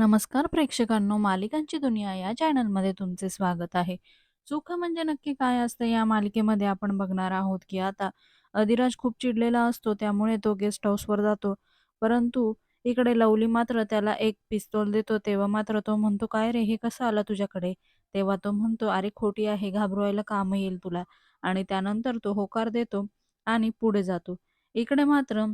नमस्कार प्रेक्षकांनो, मालिकांची दुनिया या चॅनलमध्ये तुमचे स्वागत आहे. चुकं म्हणजे नक्की काय असतं या मालिकेमध्ये आपण बघणार आहोत, की आता अधिराज खूप चिडलेला असतो त्यामुळे तो गेस्ट हाऊसवर जातो. परंतु इकडे लवली मात्र त्याला एक पिस्तोल देतो तेव्हा मात्र तो म्हणतो, "काय रे हे कसं आलं तुझ्याकडे?" तेव्हा तो म्हणतो, "अरे खोटी आहे घाबरवायला काम येईल तुला." आणि त्यानंतर तो होकार देतो आणि पुढे जातो. इकडे मात्र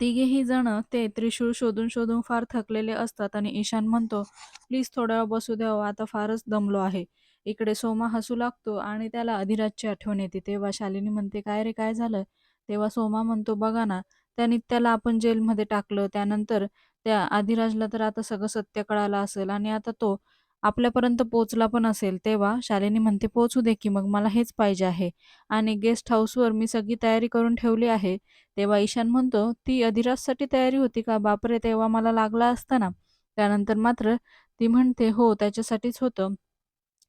तिघेही जण ते त्रिशूळ शोधून शोधून फार थकलेले असतात आणि ईशान म्हणतो, "प्लीज थोडा वेळ बसू द्यावं हो, आता फारच दमलो आहे." इकडे सोमा हसू लागतो आणि त्याला अधिराजची आठवण येते. तेव्हा शालिनी म्हणते, "काय रे काय झालं?" तेव्हा सोमा म्हणतो, "बघा ना, त्या नित्याला आपण जेलमध्ये टाकलं. त्यानंतर त्या अधिराजला तर आता सगळं सत्य कळालं असेल आणि आता तो आपल्यापर्यंत पोचला पण असेल." तेव्हा शालिनी म्हणते, पोचू दे की मग, मला हेच पाहिजे आहे आणि गेस्ट हाऊसवर मी सगळी तयारी करून ठेवली आहे." तेव्हा ईशान म्हणतो, "ती अधिराजसाठी तयारी होती का? बापरे! तेव्हा मला लागला असता ना." त्यानंतर मात्र ती म्हणते, "हो, त्याच्यासाठीच होतं."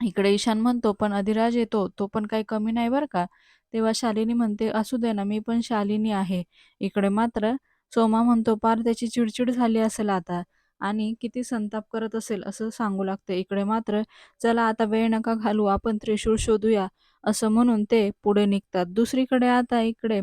इकडे ईशान म्हणतो, "पण अधिराज येतो, तो पण काही कमी नाही बरं का." तेव्हा शालिनी म्हणते, "असू दे ना, मी पण शालिनी आहे." इकडे मात्र सोमा म्हणतो, "पार त्याची चिडचिड झाली असेल आता आणि किती संताप करत असेल," असं सांगू लागते. इकडे मात्र, "चला आता वेळ नका घालू आपण त्रिशूळ शोधूया." असं म्हणून ते पुढे निघतात. दुसरीकडे आता इकडे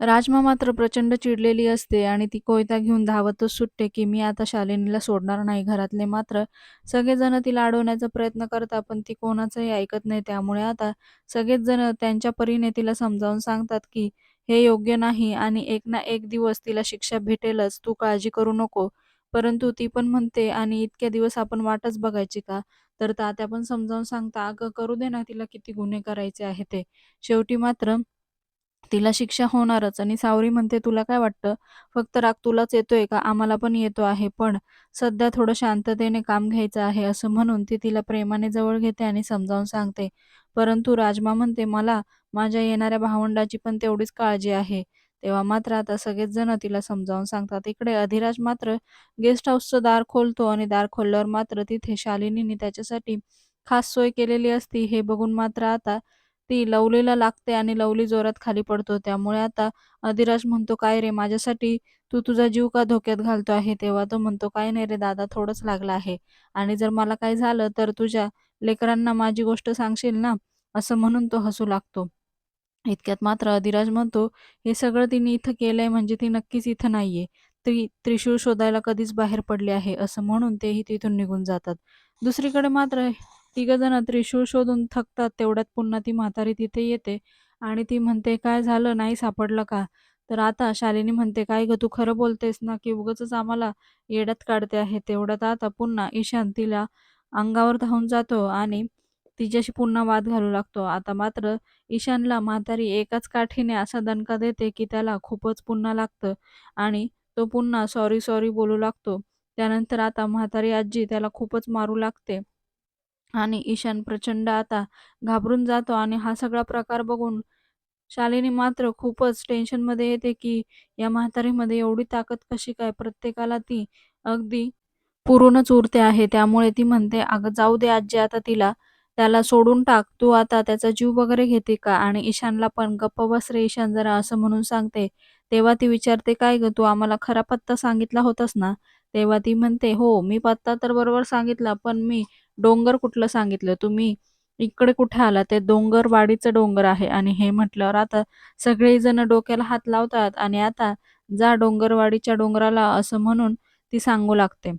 राजमा मात्र प्रचंड चिडलेली असते आणि ती कोयता घेऊन धावतच सुटते, की मी आता शालिनीला सोडणार नाही. घरातले मात्र सगळेजण तिला अडवण्याचा प्रयत्न करतात, पण ती कोणाचंही ऐकत नाही. त्यामुळे आता सगळेच जण त्यांच्या परीने तिला समजावून सांगतात, की हे योग्य नाही आणि एक ना एक दिवस तिला शिक्षा भेटेलच, तू काळजी करू नको. परंतु ती पण म्हणते, आणि इतक्या दिवस आपण वाटच बघायची का? तर तात्या पण समजावून सांगता, अगं करू दे ना तिला किती गुन्हे करायचे आहे ते. शेवटी मात्र तिला शिक्षा होणारच आणि सावरी म्हणते, "तुला काय वाटतं? फक्त राग तुलाच येतोय का? आम्हाला पण येतो आहे. पण सध्या थोडं शांततेने काम घ्यायचं आहे." असं म्हणून ती तिला प्रेमाने जवळ घेते आणि समजावून सांगते. परंतु राजमा म्हणते, "मला माझ्या येणाऱ्या भावंडाची पण तेवढीच काळजी आहे." तेव्हा मात्र आता सगळेच जण तिला समजावून सांगतात. इकडे अधिराज मात्र गेस्ट हाऊसचं दार खोलतो आणि दार खोलल्यावर मात्र तिथे शालिनीने त्याच्यासाठी खास सोय केलेली असती. हे बघून मात्र आता ती लवलीला लागते आणि लवली जोरात खाली पडतो. त्यामुळे आता अधिराज म्हणतो, "काय रे माझ्यासाठी तू तुझा जीव का धोक्यात घालतो आहे?" तेव्हा तो म्हणतो, काय नाही रे दादा, थोडंच लागला आहे आणि जर मला काही झालं तर तुझ्या लेकरांना माझी गोष्ट सांगशील ना?" असं म्हणून तो हसू लागतो. इतक्यात मात्र अधिराज म्हणतो, "हे सगळं तिने इथं केलंय म्हणजे ती नक्कीच इथं नाहीये. ती त्रिशूळ शोधायला कधीच बाहेर पडली आहे." असं म्हणून तेही तिथून निघून जातात. दुसरीकडे मात्र तिघंजण त्रिशूळ शोधून थकतात. तेवढ्यात पुन्हा ती म्हातारी तिथे येते आणि ती म्हणते, "काय झालं? नाही सापडलं का?" तर आता शालिनी म्हणते, "काय ग तू खरं बोलतेस ना, की उगाचच आम्हाला येड्यात काढते आहे?" तेवढ्यात आता पुन्हा ईशान तिला अंगावर धावून जातो आणि तिच्याशी पुन्हा वाद घालू लागतो. आता मात्र ईशानला म्हातारी एकाच काठीने असा दणका देते, की त्याला खूपच पुन्हा लागतं आणि तो पुन्हा सॉरी, सॉरी बोलू लागतो. त्यानंतर आता म्हातारी आजी त्याला खूपच मारू लागते आणि ईशान प्रचंड आता घाबरून जातो आणि हा सगळा प्रकार बघून शालिनी मात्र खूपच टेन्शनमध्ये येते, की या म्हातारीमध्ये एवढी ताकद कशी काय? प्रत्येकाला ती अगदी पुरूनच उरते आहे. त्यामुळे ती म्हणते, "अगं जाऊ दे आजी आता तिला. त्याला सोडून टाक. तू आता त्याचा जीव वगैरे घेते का?" आणि ईशानला पण, "गप्प बस रे ईशान जरा," असं म्हणून सांगते. तेव्हा ती विचारते, "काय गं तू आम्हाला खरा पत्ता सांगितला होतास ना?" तेव्हा ती म्हणते, "हो, मी पत्ता तर बरोबर सांगितला, पण मी डोंगर कुठलं सांगितलं. तुम्ही इकडे कुठे आला? ते डोंगरवाडीचं डोंगर आहे." आणि हे म्हटल्यावर आता सगळेजण डोक्याला हात लावतात आणि आता "जा डोंगरवाडीच्या डोंगराला," असं म्हणून ती सांगू लागते.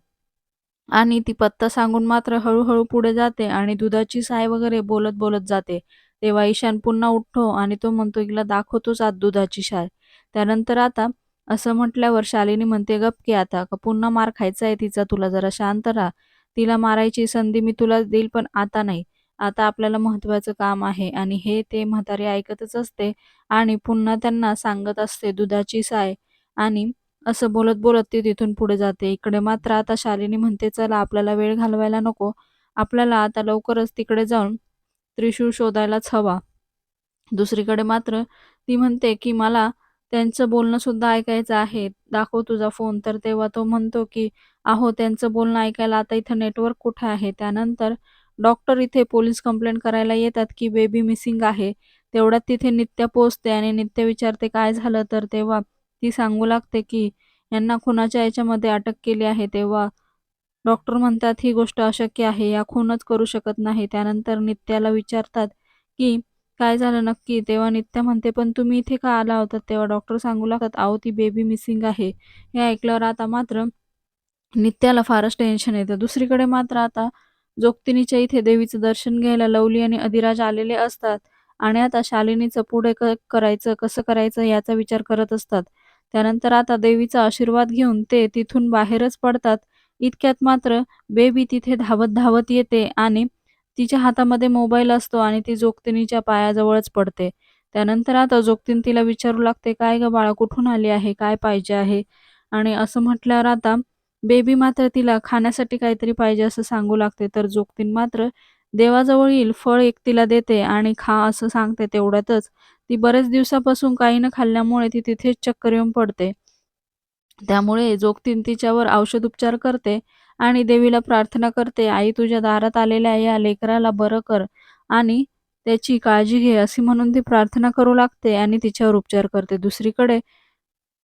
आणि ती पत्ता सांगून मात्र हळूहळू पुढे जाते आणि दुधाची साय वगैरे बोलत-बोलत जाते. तेव्हा ईशान पुन्हा उठतो आणि तो म्हणतो, "हिला दाखवतोच आज दुधाची साय." त्यानंतर आता असं म्हटल्यावर शालिनी म्हणते, "गप की आता, का पुन्हा मार खायचा आहे तिचा तुला? जरा शांत राहा. तिला मारायची संधी मी तुला देईल, पण आता नाही. आता आपल्याला महत्त्वाचं काम आहे." आणि हे ते म्हातारी ऐकतच असते आणि पुन्हा त्यांना सांगत असते दुधाची साय आणि असं बोलत-बोलत ती तिथून पुढे जाते. इकडे मात्र आता शालिनी म्हणते, "चला आपल्याला वेळ घालवायला नको. आपल्याला आता लवकरच तिकडे जाऊन त्रिशूळ शोधायलाच हवा." दुसरीकडे मात्र ती म्हणते, की "मला त्यांचं बोलणं सुद्धा ऐकायचं आहे. दाखव तुझा फोन." तर तेव्हा तो म्हणतो, की "अहो, त्यांचं बोलणं ऐकायला आता इथं नेटवर्क कुठे आहे?" त्यानंतर डॉक्टर इथे पोलीस कंप्लेंट करायला येतात, की बेबी मिसिंग आहे. तेवढ्यात तिथे नित्या पोचते आणि नित्य विचारते, "काय झालं?" तर तेव्हा ती सांगू लागते, की यांना खुनाच्या याच्यामध्ये अटक केली आहे तेव्हा डॉक्टर म्हणतात ही गोष्ट अशक्य आहे या खूनच करू शकत नाही. त्यानंतर नित्याला विचारतात की काय झालं नक्की? तेव्हा नित्या म्हणते पण तुम्ही इथे का आला होता? तेव्हा डॉक्टर सांगू लागतात आहो ती बेबी मिसिंग आहे. हे ऐकल्यावर आता मात्र नित्याला फारच टेन्शन येतं. दुसरीकडे मात्र आता जोगतिनीच्या इथे देवीचं दर्शन घ्यायला लवली आणि अधिराज आलेले असतात आणि आता शालिनीचं पुढे क करायचं कसं करायचं याचा विचार करत असतात. त्यानंतर आता देवीचा आशीर्वाद घेऊन ते तिथून बाहेरच पडतात. इतक्यात मात्र बेबी तिथे धावत धावत येते आणि तिच्या हातामध्ये मोबाईल असतो आणि ती जोगतिनीच्या पायाजवळच पडते. त्यानंतर आता जोगतीन तिला विचारू लागते काय ग बाळा कुठून आली आहे? काय पाहिजे आहे? आणि असं म्हटल्यावर आता बेबी मात्र तिला खाण्यासाठी काहीतरी पाहिजे असं सांगू लागते. तर जोगतीन मात्र देवाजवळ येईल फळ एक तिला देते आणि खा असं सांगते तेवढ्यातच. ती बरेच दिवसापासून काही न खाल्ल्यामुळे ती तिथेच चक्कर येऊन पडते. त्यामुळे जोगतीन तिच्यावर औषध उपचार करते आणि देवीला प्रार्थना करते आई तुझ्या दारात आलेल्या या लेकराला बरं कर आणि त्याची काळजी घे अशी म्हणून ती प्रार्थना करू लागते आणि तिच्यावर उपचार करते. दुसरीकडे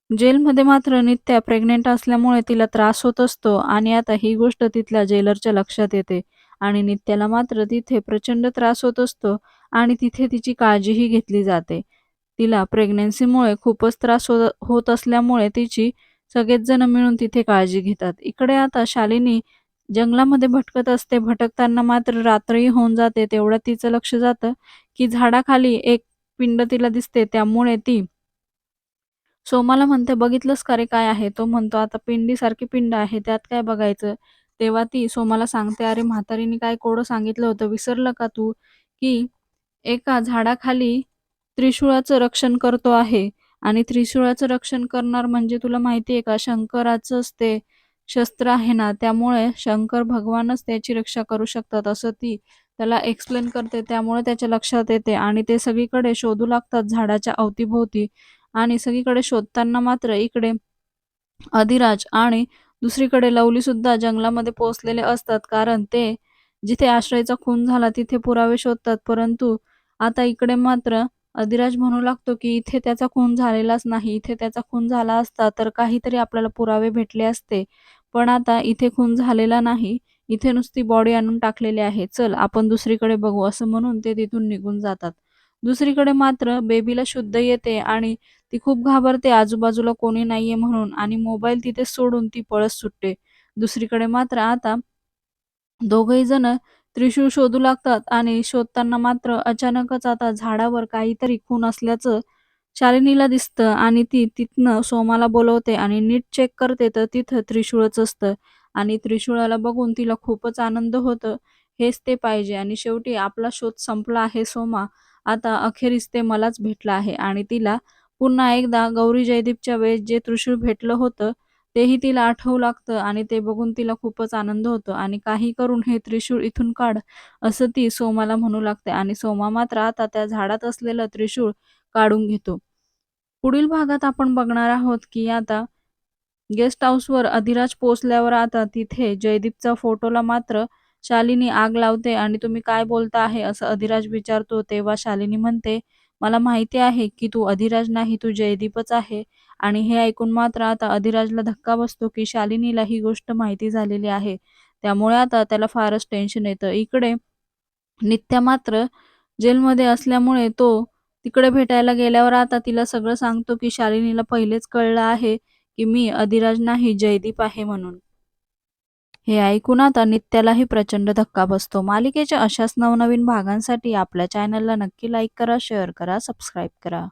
जेलमध्ये मात्र नित्या प्रेग्नेंट असल्यामुळे तिला त्रास होत असतो आणि आता ही गोष्ट तिथल्या जेलरच्या लक्षात येते. आणि नित्याला मात्र तिथे प्रचंड त्रास होत असतो आणि तिथे तिची काळजीही घेतली जाते. तिला प्रेग्नेन्सीमुळे खूपच त्रास हो होत असल्यामुळे तिची सगळेच जण मिळून तिथे काळजी घेतात. इकडे आता शालिनी जंगलामध्ये भटकत असते. भटकताना मात्र रात्रही होऊन जाते. तेवढं तिचं लक्ष जातं की झाडाखाली एक पिंड तिला दिसते. त्यामुळे ती सोमाला म्हणते बघितलंस का रे काय आहे? तो म्हणतो आता पिंडीसारखी पिंड आहे. त्यात काय बघायचं? तेव्हा ती सोमाला सांगते अरे म्हातारीने काय कोडं सांगितलं होतं? विसरलं का तू? की एका झाडाखाली त्रिशूळाचं रक्षण करतो आहे आणि त्रिशूळाचं रक्षण करणार म्हणजे तुला माहिती आहे का? शंकराचंच ते शस्त्र आहे ना त्यामुळे शंकर भगवानच त्याची रक्षा करू शकतात असं ती त्याला एक्सप्लेन करते. त्यामुळे त्याच्या लक्षात येते आणि ते सगळीकडे शोधू लागतात झाडाच्या अवतीभोवती. आणि सगळीकडे शोधताना मात्र इकडे अधिराज आणि दुसरीकडे लवली सुद्धा जंगलामध्ये पोहोचलेले असतात कारण ते जिथे आश्रयचा खून झाला तिथे पुरावे शोधतात. परंतु आता इकडे मात्र अधिराज म्हणू लागतो की इथे त्याचा खून झालेलाच नाही. इथे त्याचा खून झाला असता तर काहीतरी आपल्याला पुरावे भेटले असते. पण आता इथे खून झालेला नाही. इथे नुसती बॉडी आणून टाकलेली आहे. चल आपण दुसरीकडे बघू असं म्हणून ते तिथून निघून जातात. दुसरीकडे मात्र बेबीला शुद्ध येते आणि ती खूप घाबरते. आजूबाजूला कोणी नाहीये म्हणून आणि मोबाईल तिथे सोडून ती पळस सुटते. दुसरीकडे मात्र आता दोघही जण त्रिशूळ शोधू लागतात आणि शोधताना मात्र अचानकच आता झाडावर काहीतरी खून असल्याचं शालिनीला दिसतं आणि ती तिथनं सोमाला बोलवते आणि नीट चेक करते तर तिथं त्रिशूळच असतं. आणि त्रिशूळाला बघून तिला खूपच आनंद होतं. हेच ते पाहिजे आणि शेवटी आपला शोध संपला आहे सोमा. आता अखेरीस ते मलाच भेटलं आहे आणि तिला पुन्हा एकदा गौरी जयदीपच्या वेळेस जे त्रिशूळ भेटलं होतं तेही तिला आठवू लागतं आणि ते बघून तिला खूपच आनंद होतो. आणि काही करून हे त्रिशूळ इथून काढ असं ती सोमाला म्हणू लागते. आणि सोमा मात्र आता त्या झाडात असलेलं त्रिशूळ काढून घेतो. पुढील भागात आपण बघणार आहोत की आता गेस्ट हाऊसवर अधिराज पोचल्यावर आता तिथे जयदीपचा फोटोला मात्र शालिनी आग लावते. आणि तुम्ही काय बोलता आहे असं अधिराज विचारतो. तेव्हा शालिनी म्हणते मला माहिती आहे की तू अधिराज नाही तू जयदीपच आहे. आणि हे ऐकून मात्र आता अधिराजला धक्का बसतो की शालिनीला ही गोष्ट माहिती झालेली आहे. त्यामुळे आता त्याला फारच टेन्शन येतं. इकडे नित्या मात्र जेलमध्ये असल्यामुळे तो तिकडे भेटायला गेल्यावर आता तिला सगळं सांगतो की शालिनीला पहिलेच कळलं आहे की मी अधिराज नाही जयदीप आहे म्हणून. हे ऐकून आता नित्यालाही प्रचंड धक्का बसतो. मालिकेच्या अशाच नवनवीन भागांसाठी आपल्या चॅनलला नक्की लाईक करा शेअर करा सबस्क्राईब करा.